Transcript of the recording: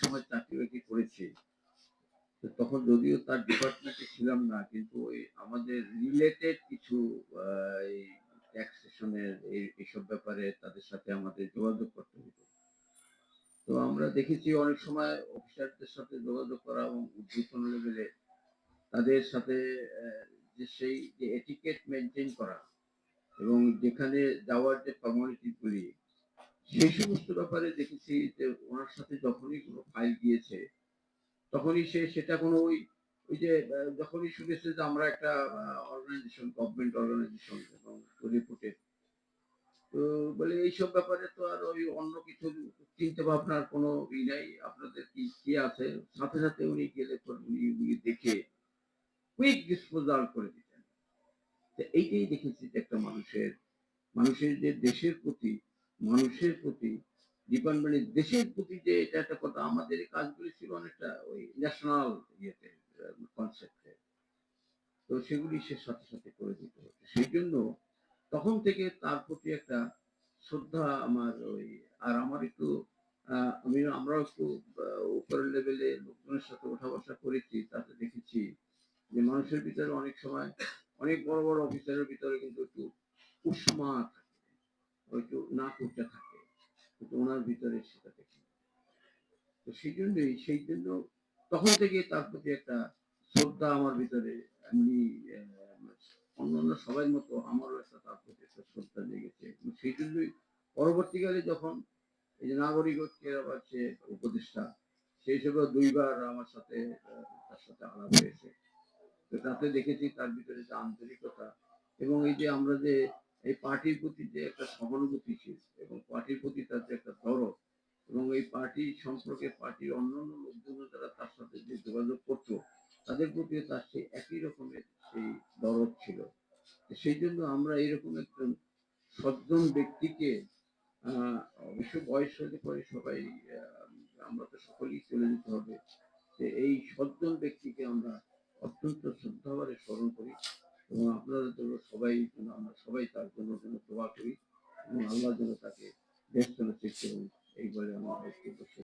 সময় চাকরি বাকরি করেছি। তখন যদিও তার ডিপার্টমেন্টে ছিলাম না, কিন্তু আমাদের রিলেটেড কিছু ট্যাক্সেশনের এইসব ব্যাপারে তাদের সাথে আমাদের যোগাযোগ করতে হতো। তো আমরা দেখেছি অনেক সময় অফিসারদের সাথে যোগাযোগ করা এবং ঊর্ধ্বতন লেভেলে তাদের সাথে যে সেই, যে এটিকেট মেনটেন করা এবং যেখানে যাওয়ার যে ফর্মালিটি গুলি সেই সমস্ত ব্যাপারে দেখেছি যে ওনার সাথে যখনই কোনো ফাইল গিয়েছে, তখনই সে সেটা কোনো ওই ওই যে যখনই শুনেছে যে আমরা একটা অর্গানাইজেশন গভর্নমেন্ট অর্গানাইজেশন রিপোর্টে তো বলে এইসব ব্যাপারে তো আর ওই অন্য কিছু চিন্তা ভাবনার কোনো ই নাই। আপনাদের কি কি আছে? সাথে সাথে উনি গেলে উনি দেখে কুইক ডিসপোজাল করে দিতেন। তো এইটাই দেখেছি যে একটা মানুষের মানুষের যে দেশের প্রতি মানুষের প্রতি ডিপার্টমেন্টের দেশের প্রতি যে এটা একটা কথা, আমাদের এই কাজগুলি ছিল অনেকটা ওই ন্যাশনাল ইয়েতে কনসেপ্টে তো সেগুলি সে সাথে সাথে করে দিতে হতো। সেই জন্য তখন থেকে তার প্রতি একটা শ্রদ্ধা আমার ওই, আর আমার একটু আমি, আমরাও একটু উপরের লেভেলে লোকজনের সাথে ওঠা বসা করেছি, তাতে দেখেছি যে মানুষের ভিতরে অনেক সময় অনেক বড় বড় অফিসারের ভিতরে কিন্তু একটু উষ্মা একটু না করতে থাকে কিন্তু ওনার ভিতরে সেটা দেখি তো সেই জন্যই সেই জন্য তখন থেকে তার প্রতি একটা শ্রদ্ধা আমার ভিতরে এমনি অন্যান্য সবাই মতো আমারও একটা তার প্রতি একটা শ্রদ্ধা জেগেছে সেই জন্যই পরবর্তীকালে যখন এই যে নাগরিক ঐক্যের আবার যে উপদেষ্টা সেই হিসেবে দুইবার আমার সাথে তার সাথে আলাপ হয়েছে। তো তাতে দেখেছি তার ভিতরে যে আন্তরিকতা এবং এই যে আমরা যে এই পার্টির প্রতি যে একটা সহানুভূতিশীল এবং পার্টির প্রতি তার যে একটা দরদ এবং এই পার্টি সম্পর্কে পার্টির অন্যান্য লোকজন যারা তার সাথে যে যোগাযোগ করতো, তাদের প্রতিও তার সেই একই রকমের সেই দরদ ছিল। সেই জন্য আমরা এইরকম একজন সজ্জন ব্যক্তিকে অবশ্য বয়স হলে পরে সবাই আমরা তো সকলেই চলে যেতে হবে। যে এই সজ্জন ব্যক্তিকে আমরা অত্যন্ত শ্রদ্ধাভাবে স্মরণ করি। এবং আপনাদের জন্য সবাই যেন আমরা সবাই তার জন্য যেন দোয়া করি এবং আল্লাহ যেন তাকে দেশ চলে